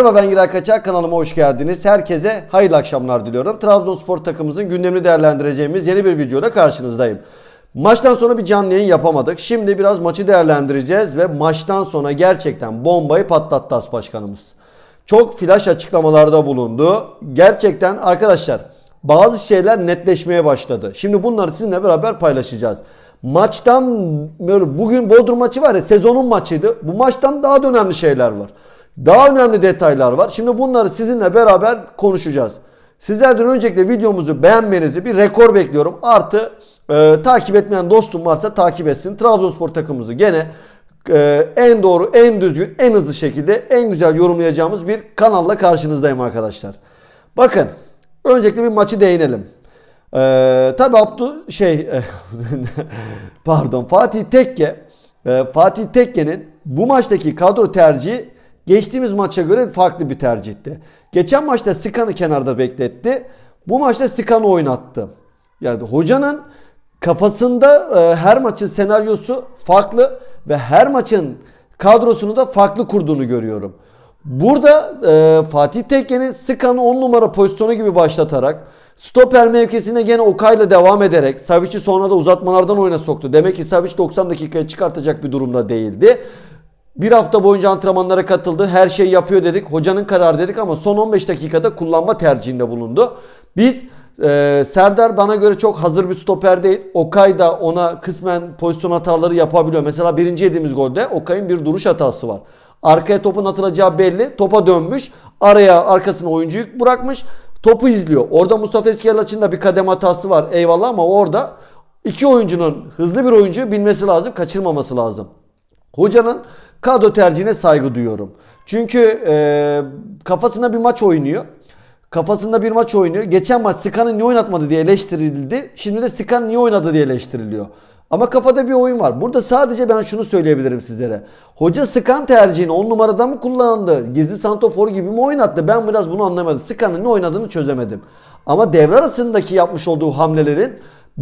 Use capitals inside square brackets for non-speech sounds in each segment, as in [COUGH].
Merhaba ben Giray Kaçar kanalıma hoş geldiniz. Herkese hayırlı akşamlar diliyorum. Trabzonspor takımımızın gündemini değerlendireceğimiz yeni bir videoda karşınızdayım. Maçtan sonra bir canlı yayın yapamadık. Şimdi biraz maçı değerlendireceğiz ve maçtan sonra gerçekten bombayı patlattı As Başkanımız. Çok flash açıklamalarda bulundu. Gerçekten arkadaşlar bazı şeyler netleşmeye başladı. Şimdi bunları sizinle beraber paylaşacağız. Maçtan bugün Bodrum maçı var ya sezonun maçıydı. Bu maçtan daha da önemli şeyler var. Daha önemli detaylar var. Şimdi bunları sizinle beraber konuşacağız. Sizlerden öncelikle videomuzu beğenmenizi bir rekor bekliyorum. Artı e, takip etmeyen dostum varsa takip etsin. Trabzonspor takımımızı gene e, en doğru, en düzgün, en hızlı şekilde en güzel yorumlayacağımız bir kanalla karşınızdayım arkadaşlar. Bakın öncelikle bir maçı değinelim. Ee, tabii Abdu şey [LAUGHS] pardon Fatih Tekke e, Fatih Tekke'nin bu maçtaki kadro tercihi geçtiğimiz maça göre farklı bir tercihti. Geçen maçta Sikan'ı kenarda bekletti. Bu maçta Sikan'ı oynattı. Yani hocanın kafasında e, her maçın senaryosu farklı ve her maçın kadrosunu da farklı kurduğunu görüyorum. Burada e, Fatih Tekke'nin Sikan'ı 10 numara pozisyonu gibi başlatarak stoper mevkisine gene Okay'la devam ederek Savic'i sonra da uzatmalardan oyuna soktu. Demek ki Savic 90 dakikaya çıkartacak bir durumda değildi. Bir hafta boyunca antrenmanlara katıldı. Her şeyi yapıyor dedik. Hocanın kararı dedik ama son 15 dakikada kullanma tercihinde bulundu. Biz e, Serdar bana göre çok hazır bir stoper değil. Okay da ona kısmen pozisyon hataları yapabiliyor. Mesela birinci yediğimiz golde Okay'ın bir duruş hatası var. Arkaya topun atılacağı belli. Topa dönmüş. Araya arkasına oyuncuyu bırakmış. Topu izliyor. Orada Mustafa Eskerlaç'ın da bir kadem hatası var. Eyvallah ama orada iki oyuncunun hızlı bir oyuncuyu bilmesi lazım. Kaçırmaması lazım. Hocanın kadro tercihine saygı duyuyorum. Çünkü e, kafasına bir maç oynuyor. Kafasında bir maç oynuyor. Geçen maç Sikan'ı niye oynatmadı diye eleştirildi. Şimdi de Sikan niye oynadı diye eleştiriliyor. Ama kafada bir oyun var. Burada sadece ben şunu söyleyebilirim sizlere. Hoca Sikan tercihini 10 numarada mı kullandı? Gizli santofor gibi mi oynattı? Ben biraz bunu anlamadım. Sikan'ın ne oynadığını çözemedim. Ama devre arasındaki yapmış olduğu hamlelerin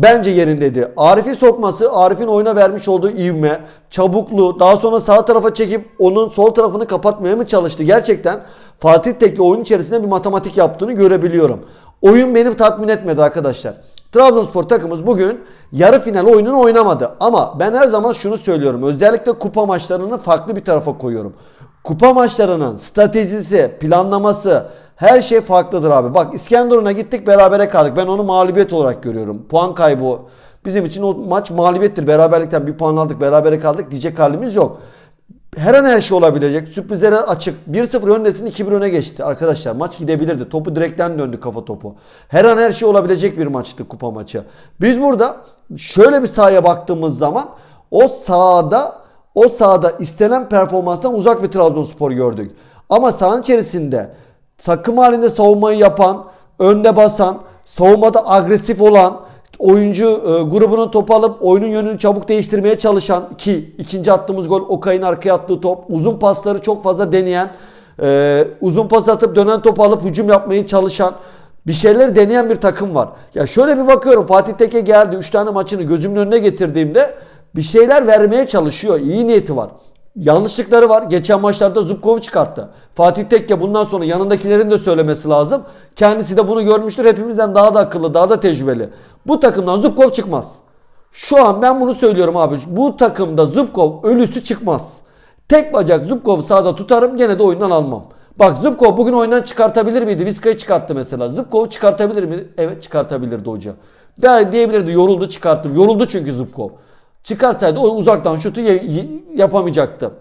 bence yerindeydi. Arif'i sokması, Arif'in oyuna vermiş olduğu ivme, çabukluğu, daha sonra sağ tarafa çekip onun sol tarafını kapatmaya mı çalıştı? Gerçekten Fatih Tekke oyun içerisinde bir matematik yaptığını görebiliyorum. Oyun beni tatmin etmedi arkadaşlar. Trabzonspor takımımız bugün yarı final oyununu oynamadı. Ama ben her zaman şunu söylüyorum. Özellikle kupa maçlarını farklı bir tarafa koyuyorum. Kupa maçlarının stratejisi, planlaması her şey farklıdır abi. Bak İskenderun'a gittik berabere kaldık. Ben onu mağlubiyet olarak görüyorum. Puan kaybı bizim için o maç mağlubiyettir. Beraberlikten bir puan aldık berabere kaldık diyecek halimiz yok. Her an her şey olabilecek. Sürprizlere açık. 1-0 öndesin 2-1 öne geçti. Arkadaşlar maç gidebilirdi. Topu direkten döndü kafa topu. Her an her şey olabilecek bir maçtı kupa maçı. Biz burada şöyle bir sahaya baktığımız zaman o sahada o sahada istenen performanstan uzak bir Trabzonspor gördük. Ama sahanın içerisinde takım halinde savunmayı yapan, önde basan, savunmada agresif olan, oyuncu e, grubunun topu alıp oyunun yönünü çabuk değiştirmeye çalışan ki ikinci attığımız gol Okay'ın arkaya attığı top. Uzun pasları çok fazla deneyen, e, uzun pas atıp dönen topu alıp hücum yapmaya çalışan bir şeyler deneyen bir takım var. Ya şöyle bir bakıyorum Fatih Teke geldi 3 tane maçını gözümün önüne getirdiğimde bir şeyler vermeye çalışıyor. İyi niyeti var. Yanlışlıkları var. Geçen maçlarda Zubkov'u çıkarttı. Fatih Tekke bundan sonra yanındakilerin de söylemesi lazım. Kendisi de bunu görmüştür. Hepimizden daha da akıllı, daha da tecrübeli. Bu takımdan Zubkov çıkmaz. Şu an ben bunu söylüyorum abi. Bu takımda Zubkov ölüsü çıkmaz. Tek bacak Zubkov'u sağda tutarım gene de oyundan almam. Bak Zubkov bugün oyundan çıkartabilir miydi? Viska'yı çıkarttı mesela. Zubkov'u çıkartabilir miydi? Evet çıkartabilirdi hoca. Der diyebilirdi yoruldu çıkarttım. Yoruldu çünkü Zubkov. Çıkartsaydı o uzaktan şutu yapamayacaktı.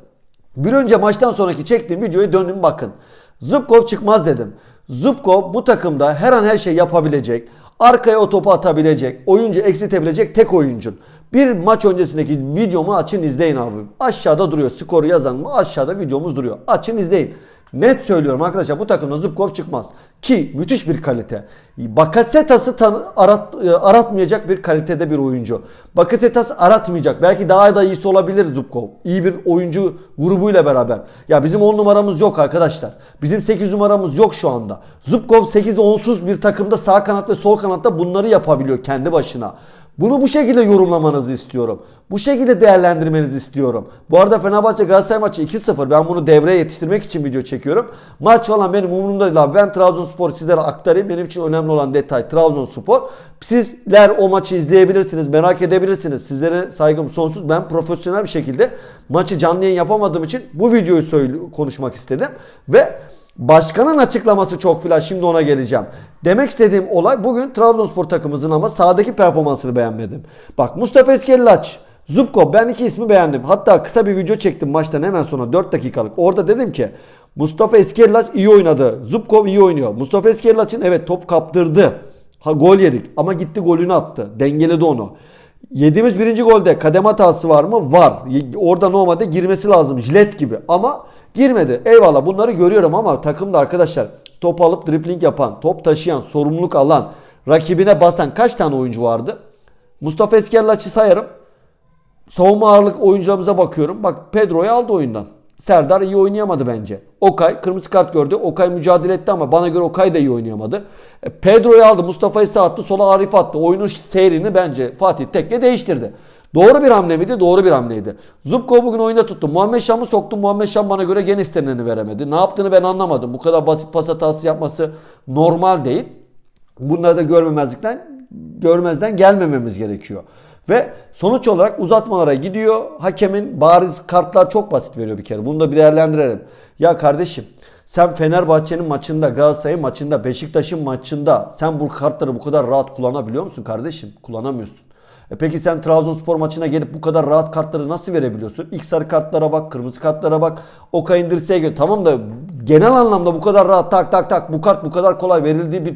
Bir önce maçtan sonraki çektiğim videoya döndüm bakın. Zubkov çıkmaz dedim. Zubkov bu takımda her an her şey yapabilecek. Arkaya o topu atabilecek. Oyuncu eksiltebilecek tek oyuncun. Bir maç öncesindeki videomu açın izleyin abi. Aşağıda duruyor. Skoru yazan mı? Aşağıda videomuz duruyor. Açın izleyin. Net söylüyorum arkadaşlar bu takımda Zubkov çıkmaz. Ki müthiş bir kalite. Bakasetas'ı arat, e, aratmayacak bir kalitede bir oyuncu. Bakasetas aratmayacak. Belki daha da iyisi olabilir Zubkov. İyi bir oyuncu grubuyla beraber. Ya bizim 10 numaramız yok arkadaşlar. Bizim 8 numaramız yok şu anda. Zubkov 8 onsuz bir takımda sağ kanat ve sol kanatta bunları yapabiliyor kendi başına. Bunu bu şekilde yorumlamanızı istiyorum. Bu şekilde değerlendirmenizi istiyorum. Bu arada Fenerbahçe Galatasaray maçı 2-0. Ben bunu devreye yetiştirmek için video çekiyorum. Maç falan benim umurumda değil abi. Ben Trabzonspor sizlere aktarayım. Benim için önemli olan detay Trabzonspor. Sizler o maçı izleyebilirsiniz, merak edebilirsiniz. Sizlere saygım sonsuz. Ben profesyonel bir şekilde maçı canlı yayın yapamadığım için bu videoyu konuşmak istedim. Ve Başkanın açıklaması çok flash. Şimdi ona geleceğim. Demek istediğim olay bugün Trabzonspor takımımızın ama sahadaki performansını beğenmedim. Bak Mustafa Eskellaç, Zubkov ben iki ismi beğendim. Hatta kısa bir video çektim maçtan hemen sonra 4 dakikalık. Orada dedim ki Mustafa Eskellaç iyi oynadı. Zubkov iyi oynuyor. Mustafa Eskellaç'ın evet top kaptırdı. Ha gol yedik ama gitti golünü attı. Dengeledi onu. Yediğimiz birinci golde kadem hatası var mı? Var. Orada normalde girmesi lazım. Jilet gibi. Ama girmedi. Eyvallah bunları görüyorum ama takımda arkadaşlar top alıp dribling yapan, top taşıyan, sorumluluk alan, rakibine basan kaç tane oyuncu vardı? Mustafa Eskerlaç'ı sayarım. Savunma ağırlık oyuncularımıza bakıyorum. Bak Pedro'yu aldı oyundan. Serdar iyi oynayamadı bence. Okay kırmızı kart gördü. Okay mücadele etti ama bana göre Okay da iyi oynayamadı. E, Pedro'yu aldı. Mustafa'yı sağ attı. Sola Arif attı. Oyunun seyrini bence Fatih Tekke değiştirdi. Doğru bir hamle miydi? Doğru bir hamleydi. Zubko bugün oyunda tuttu. Muhammed Şam'ı soktu. Muhammed Şam bana göre gene isteneni veremedi. Ne yaptığını ben anlamadım. Bu kadar basit pas hatası yapması normal değil. Bunları da görmemezlikten görmezden gelmememiz gerekiyor. Ve sonuç olarak uzatmalara gidiyor. Hakemin bariz kartlar çok basit veriyor bir kere. Bunu da bir değerlendirelim. Ya kardeşim sen Fenerbahçe'nin maçında, Galatasaray'ın maçında, Beşiktaş'ın maçında sen bu kartları bu kadar rahat kullanabiliyor musun kardeşim? Kullanamıyorsun. E peki sen Trabzonspor maçına gelip bu kadar rahat kartları nasıl verebiliyorsun? İlk sarı kartlara bak, kırmızı kartlara bak. Okay'ın dirseğe göre. Tamam da genel anlamda bu kadar rahat tak tak tak bu kart bu kadar kolay verildiği bir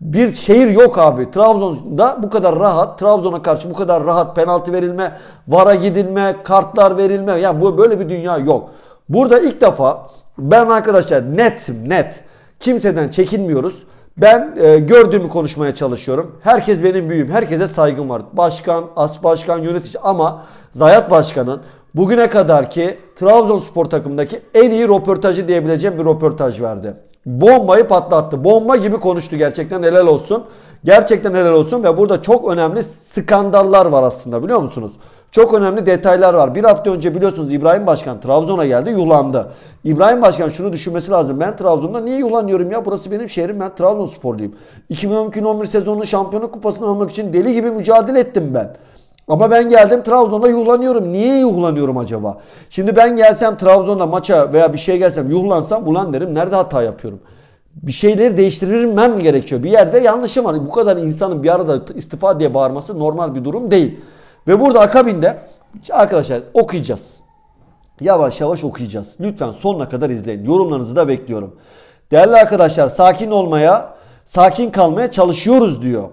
bir şehir yok abi. Trabzon'da bu kadar rahat, Trabzon'a karşı bu kadar rahat penaltı verilme, vara gidilme, kartlar verilme. Yani bu böyle bir dünya yok. Burada ilk defa ben arkadaşlar netim net. Kimseden çekinmiyoruz. Ben e, gördüğümü konuşmaya çalışıyorum. Herkes benim büyüğüm. Herkese saygım var. Başkan, as başkan, yönetici ama Zayat Başkan'ın bugüne kadar ki Trabzonspor takımındaki en iyi röportajı diyebileceğim bir röportaj verdi. Bombayı patlattı. Bomba gibi konuştu gerçekten helal olsun. Gerçekten helal olsun ve burada çok önemli skandallar var aslında biliyor musunuz? Çok önemli detaylar var. Bir hafta önce biliyorsunuz İbrahim Başkan Trabzon'a geldi yulandı. İbrahim Başkan şunu düşünmesi lazım. Ben Trabzon'da niye yulanıyorum ya? Burası benim şehrim. Ben Trabzonsporluyum. 2012-11 sezonunun şampiyonluk kupasını almak için deli gibi mücadele ettim ben. Ama ben geldim Trabzon'da yuhlanıyorum. Niye yuhlanıyorum acaba? Şimdi ben gelsem Trabzon'da maça veya bir şey gelsem yuhlansam ulan derim nerede hata yapıyorum? Bir şeyleri değiştirmem gerekiyor. Bir yerde yanlışım var. Bu kadar insanın bir arada istifa diye bağırması normal bir durum değil. Ve burada akabinde arkadaşlar okuyacağız. Yavaş yavaş okuyacağız. Lütfen sonuna kadar izleyin. Yorumlarınızı da bekliyorum. Değerli arkadaşlar sakin olmaya, sakin kalmaya çalışıyoruz diyor.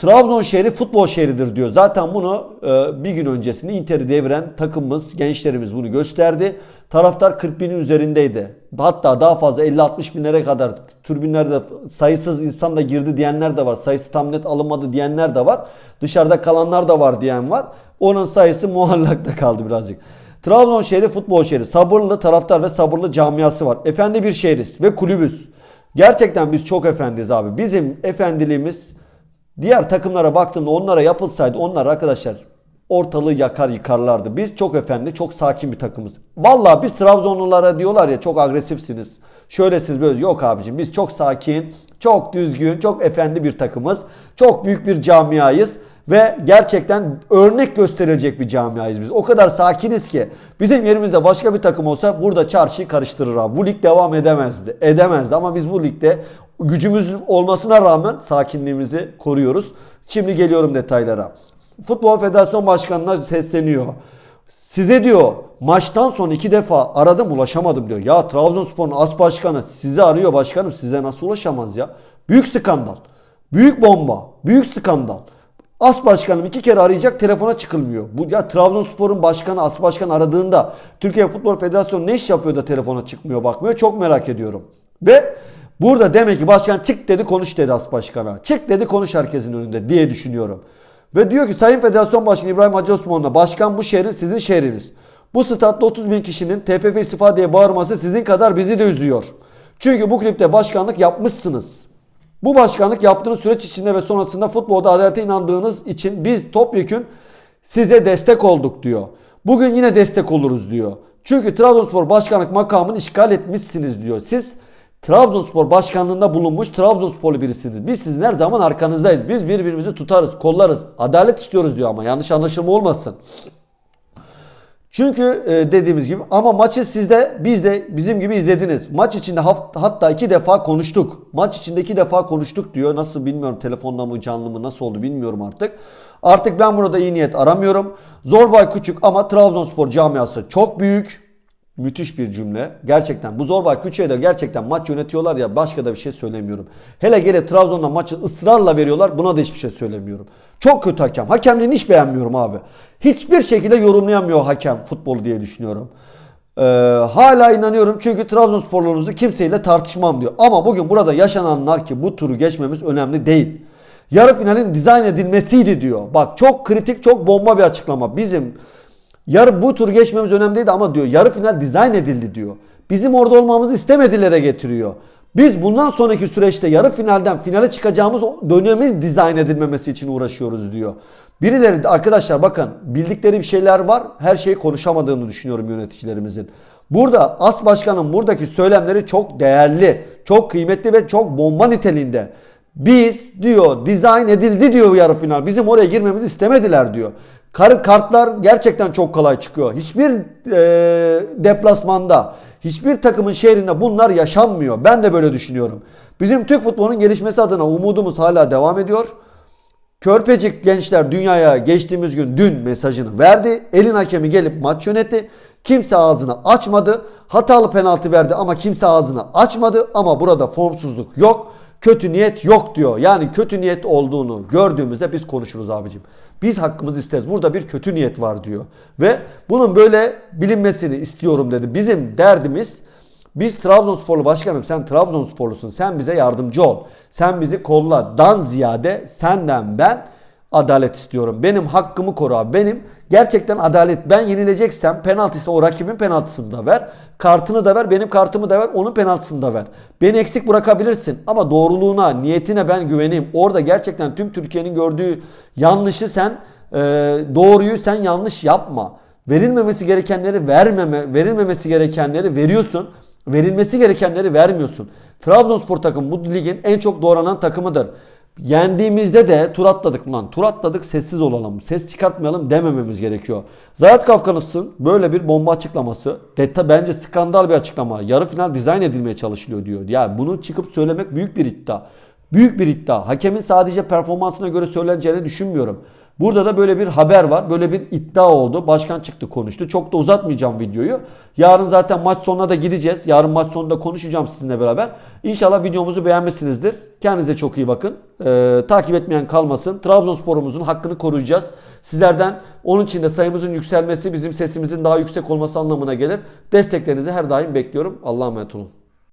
Trabzon şehri futbol şehridir diyor. Zaten bunu e, bir gün öncesinde Inter'i deviren takımımız, gençlerimiz bunu gösterdi. Taraftar 40 binin üzerindeydi. Hatta daha fazla 50-60 binlere kadar türbinlerde sayısız insan da girdi diyenler de var. Sayısı tam net alınmadı diyenler de var. Dışarıda kalanlar da var diyen var. Onun sayısı muallakta kaldı birazcık. Trabzon şehri futbol şehri. Sabırlı taraftar ve sabırlı camiası var. Efendi bir şehriz ve kulübüz. Gerçekten biz çok efendiyiz abi. Bizim efendiliğimiz Diğer takımlara baktığımda onlara yapılsaydı onlar arkadaşlar ortalığı yakar yıkarlardı. Biz çok efendi, çok sakin bir takımız. Vallahi biz Trabzonlulara diyorlar ya çok agresifsiniz. Şöylesiniz böyle. Yok abicim biz çok sakin, çok düzgün, çok efendi bir takımız. Çok büyük bir camiayız. Ve gerçekten örnek gösterilecek bir camiayız biz. O kadar sakiniz ki bizim yerimizde başka bir takım olsa burada çarşıyı karıştırır abi. Bu lig devam edemezdi. Edemezdi ama biz bu ligde gücümüz olmasına rağmen sakinliğimizi koruyoruz. Şimdi geliyorum detaylara. Futbol Federasyon Başkanı'na sesleniyor. Size diyor maçtan sonra iki defa aradım ulaşamadım diyor. Ya Trabzonspor'un as başkanı sizi arıyor başkanım size nasıl ulaşamaz ya? Büyük skandal. Büyük bomba. Büyük skandal. As başkanım iki kere arayacak telefona çıkılmıyor. Bu ya Trabzonspor'un başkanı as başkan aradığında Türkiye Futbol Federasyonu ne iş yapıyor da telefona çıkmıyor bakmıyor. Çok merak ediyorum. Ve burada demek ki başkan çık dedi konuş dedi as başkana. Çık dedi konuş herkesin önünde diye düşünüyorum. Ve diyor ki Sayın Federasyon Başkanı İbrahim Hacı Osman'la başkan bu şehrin sizin şehriniz. Bu statta 30 bin kişinin TFF istifa diye bağırması sizin kadar bizi de üzüyor. Çünkü bu klipte başkanlık yapmışsınız. Bu başkanlık yaptığınız süreç içinde ve sonrasında futbolda adalete inandığınız için biz topyekün size destek olduk diyor. Bugün yine destek oluruz diyor. Çünkü Trabzonspor başkanlık makamını işgal etmişsiniz diyor. Siz Trabzonspor başkanlığında bulunmuş Trabzonsporlu birisiniz. Biz sizin her zaman arkanızdayız. Biz birbirimizi tutarız, kollarız. Adalet istiyoruz diyor ama yanlış anlaşılma olmasın. Çünkü e, dediğimiz gibi ama maçı sizde biz de bizim gibi izlediniz. Maç içinde haft- hatta iki defa konuştuk. Maç içinde iki defa konuştuk diyor. Nasıl bilmiyorum telefonla mı canlı mı nasıl oldu bilmiyorum artık. Artık ben burada iyi niyet aramıyorum. Zorbay küçük ama Trabzonspor camiası çok büyük. Müthiş bir cümle. Gerçekten bu Zorbay Küçük'e de gerçekten maç yönetiyorlar ya başka da bir şey söylemiyorum. Hele gele Trabzon'da maçı ısrarla veriyorlar buna da hiçbir şey söylemiyorum. Çok kötü hakem. Hakemliğini hiç beğenmiyorum abi. Hiçbir şekilde yorumlayamıyor hakem futbolu diye düşünüyorum. Ee, hala inanıyorum çünkü Trabzonsporluğunuzu kimseyle tartışmam diyor. Ama bugün burada yaşananlar ki bu turu geçmemiz önemli değil. Yarı finalin dizayn edilmesiydi diyor. Bak çok kritik çok bomba bir açıklama. Bizim Yarı bu tur geçmemiz önemli değil ama diyor yarı final dizayn edildi diyor. Bizim orada olmamızı istemedilere getiriyor. Biz bundan sonraki süreçte yarı finalden finale çıkacağımız o dönemimiz dizayn edilmemesi için uğraşıyoruz diyor. Birileri arkadaşlar bakın bildikleri bir şeyler var. Her şeyi konuşamadığını düşünüyorum yöneticilerimizin. Burada As Başkan'ın buradaki söylemleri çok değerli, çok kıymetli ve çok bomba niteliğinde. Biz diyor dizayn edildi diyor yarı final. Bizim oraya girmemizi istemediler diyor. Kar, kartlar gerçekten çok kolay çıkıyor. Hiçbir e, deplasmanda, hiçbir takımın şehrinde bunlar yaşanmıyor. Ben de böyle düşünüyorum. Bizim Türk futbolunun gelişmesi adına umudumuz hala devam ediyor. Körpecik gençler dünyaya geçtiğimiz gün dün mesajını verdi. Elin hakemi gelip maç yönetti. Kimse ağzını açmadı. Hatalı penaltı verdi ama kimse ağzını açmadı. Ama burada formsuzluk yok. Kötü niyet yok diyor. Yani kötü niyet olduğunu gördüğümüzde biz konuşuruz abicim. Biz hakkımızı isteriz. Burada bir kötü niyet var diyor. Ve bunun böyle bilinmesini istiyorum dedi. Bizim derdimiz biz Trabzonsporlu başkanım sen Trabzonsporlusun. Sen bize yardımcı ol. Sen bizi kolla. Dan ziyade senden ben adalet istiyorum. Benim hakkımı koru abi. Benim gerçekten adalet. Ben yenileceksem penaltıysa o rakibin penaltısını da ver. Kartını da ver. Benim kartımı da ver. Onun penaltısını da ver. Beni eksik bırakabilirsin. Ama doğruluğuna, niyetine ben güveneyim. Orada gerçekten tüm Türkiye'nin gördüğü yanlışı sen e, doğruyu sen yanlış yapma. Verilmemesi gerekenleri vermeme, verilmemesi gerekenleri veriyorsun. Verilmesi gerekenleri vermiyorsun. Trabzonspor takım bu ligin en çok doğranan takımıdır. Yendiğimizde de tur atladık lan. Tur atladık sessiz olalım. Ses çıkartmayalım demememiz gerekiyor. Zayat Kafkanıs'ın böyle bir bomba açıklaması. Deta bence skandal bir açıklama. Yarı final dizayn edilmeye çalışılıyor diyor. Ya bunu çıkıp söylemek büyük bir iddia. Büyük bir iddia. Hakemin sadece performansına göre söyleneceğini düşünmüyorum. Burada da böyle bir haber var. Böyle bir iddia oldu. Başkan çıktı konuştu. Çok da uzatmayacağım videoyu. Yarın zaten maç sonuna da gideceğiz. Yarın maç sonunda konuşacağım sizinle beraber. İnşallah videomuzu beğenmişsinizdir. Kendinize çok iyi bakın. Ee, takip etmeyen kalmasın. Trabzonspor'umuzun hakkını koruyacağız. Sizlerden onun için de sayımızın yükselmesi bizim sesimizin daha yüksek olması anlamına gelir. Desteklerinizi her daim bekliyorum. Allah'a emanet olun.